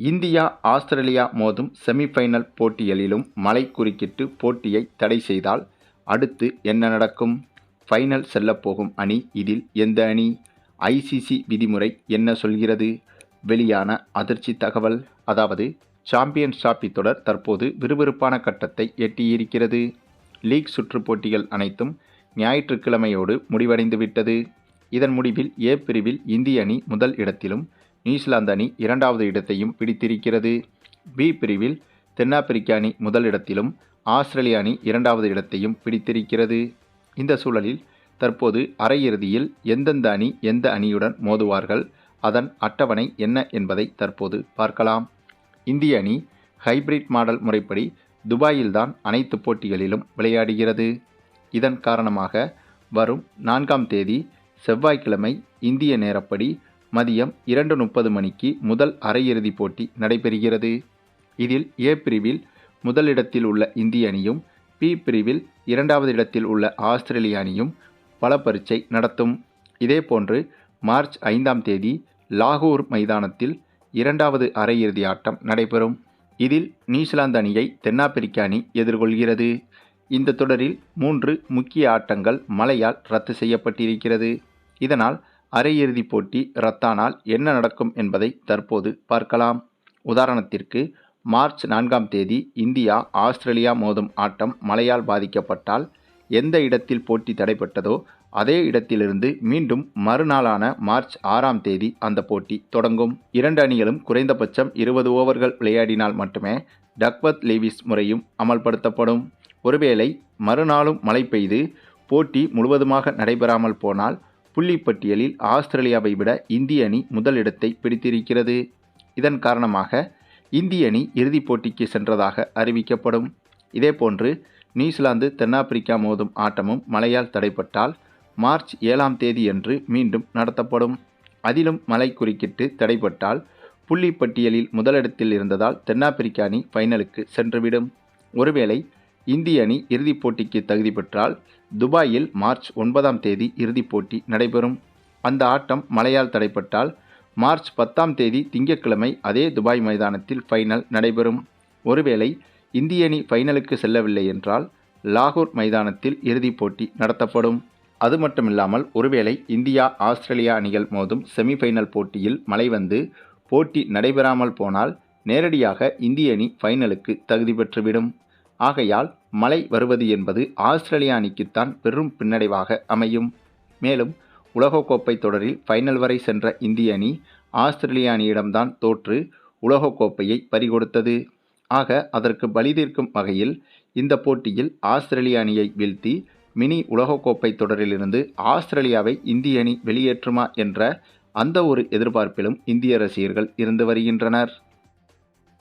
India Australia மோதும் semi-final போட்டிகளிலும் மழை குறுக்கிட்டு போட்டியை தடை செய்தால் அடுத்து என்ன நடக்கும்? ஃபைனல் செல்லப்போகும் அணி இதில் எந்த அணி? ஐசிசி விதிமுறை என்ன சொல்கிறது? வெளியான அதிர்ச்சி தகவல் அதாவது சாம்பியன்ஸ் டிராபி தொடர் தற்போது விறுவிறுப்பான கட்டத்தை எட்டியிருக்கிறது. லீக் சுற்று போட்டிகள் அனைத்தும் ஞாயிற்றுக்கிழமையோடு முடிவடைந்துவிட்டது. இதன் முடிவில் ஏ பிரிவில் இந்திய அணி முதல் இடத்திலும் நியூசிலாந்து அணி இரண்டாவது இடத்தையும் பிடித்திருக்கிறது. பி பிரிவில் தென்னாப்பிரிக்க அணி முதலிடத்திலும் ஆஸ்திரேலிய அணி இரண்டாவது இடத்தையும் பிடித்திருக்கிறது. இந்த சூழலில் தற்போது அரையிறுதியில் எந்தெந்த அணி எந்த அணியுடன் மோதுவார்கள்? அதன் அட்டவணை என்ன என்பதை தற்போது பார்க்கலாம். இந்திய அணி ஹைபிரிட் மாடல் முறைப்படி துபாயில்தான் அனைத்து போட்டிகளிலும் விளையாடுகிறது. இதன் காரணமாக வரும் நான்காம் தேதி செவ்வாய்க்கிழமை இந்திய நேரப்படி மதியம் இரண்டு முப்பது மணிக்கு முதல் அரையிறுதிப் போட்டி நடைபெறுகிறது. இதில் ஏ பிரிவில் முதலிடத்தில் உள்ள இந்திய அணியும் பி பிரிவில் இரண்டாவது இடத்தில் உள்ள ஆஸ்திரேலிய அணியும் பல பரீட்சை நடத்தும். இதேபோன்று மார்ச் ஐந்தாம் தேதி லாகூர் மைதானத்தில் இரண்டாவது அரையிறுதி ஆட்டம் நடைபெறும். இதில் நியூசிலாந்து அணியை தென்னாப்பிரிக்க அணி எதிர்கொள்கிறது. இந்த தொடரில் மூன்று முக்கிய ஆட்டங்கள் மழையால் ரத்து செய்யப்பட்டிருக்கிறது. இதனால் அரையிறுதிப் போட்டி ரத்தானால் என்ன நடக்கும் என்பதை தற்போது பார்க்கலாம். உதாரணத்திற்கு மார்ச் நான்காம் தேதி இந்தியா ஆஸ்திரேலியா மோதும் ஆட்டம் மழையால் பாதிக்கப்பட்டால் எந்த இடத்தில் போட்டி தடைப்பட்டதோ அதே இடத்திலிருந்து மீண்டும் மறுநாளான மார்ச் ஆறாம் தேதி அந்த போட்டி தொடங்கும். இரண்டு அணிகளும் குறைந்தபட்சம் இருபது ஓவர்கள் விளையாடினால் மட்டுமே டக்வத் லீவிஸ் முறையும் அமல்படுத்தப்படும். ஒருவேளை மறுநாளும் மழை பெய்து போட்டி முழுவதுமாக நடைபெறாமல் போனால் புள்ளிப்பட்டியலில் ஆஸ்திரேலியாவை விட இந்திய அணி முதலிடத்தை பிடித்திருக்கிறது. இதன் காரணமாக இந்திய அணி இறுதிப் போட்டிக்கு சென்றதாக அறிவிக்கப்படும். இதேபோன்று நியூசிலாந்து தென்னாப்பிரிக்கா மோதும் ஆட்டமும் மழையால் தடைப்பட்டால் மார்ச் ஏழாம் தேதியன்று மீண்டும் நடத்தப்படும். அதிலும் மழை குறுக்கிட்டு தடைப்பட்டால் புள்ளி பட்டியலில் முதலிடத்தில் இருந்ததால் தென்னாப்பிரிக்க அணி ஃபைனலுக்கு சென்றுவிடும். ஒருவேளை இந்திய அணி இறுதிப் போட்டிக்கு தகுதி பெற்றால் துபாயில் மார்ச் ஒன்பதாம் தேதி இறுதிப் போட்டி நடைபெறும். அந்த ஆட்டம் மழையால் தடைப்பட்டால் மார்ச் பத்தாம் தேதி திங்கட்கிழமை அதே துபாய் மைதானத்தில் ஃபைனல் நடைபெறும். ஒருவேளை இந்திய அணி ஃபைனலுக்கு செல்லவில்லை என்றால் லாகூர் மைதானத்தில் இறுதிப் போட்டி நடத்தப்படும். அது மட்டுமில்லாமல் ஒருவேளை இந்தியா ஆஸ்திரேலியா அணிகள் மோதும் செமிஃபைனல் போட்டியில் மழை வந்து போட்டி நடைபெறாமல் போனால் நேரடியாக இந்திய அணி ஃபைனலுக்கு தகுதி பெற்றுவிடும். ஆகையால் மழை வருவது என்பது ஆஸ்திரேலியா அணிக்குத்தான் பெரும் பின்னடைவாக அமையும். மேலும் உலகக்கோப்பை தொடரில் ஃபைனல் வரை சென்ற இந்திய அணி ஆஸ்திரேலிய அணியிடம்தான் தோற்று உலகக்கோப்பையை பறிகொடுத்தது. ஆக அதற்கு பலிதீர்க்கும் வகையில் இந்த போட்டியில் ஆஸ்திரேலிய அணியை வீழ்த்தி மினி உலகக்கோப்பை தொடரிலிருந்து ஆஸ்திரேலியாவை இந்திய அணி வெளியேற்றுமா என்ற அந்த ஒரு எதிர்பார்ப்பிலும் இந்திய ரசிகர்கள் இருந்து வருகின்றனர்.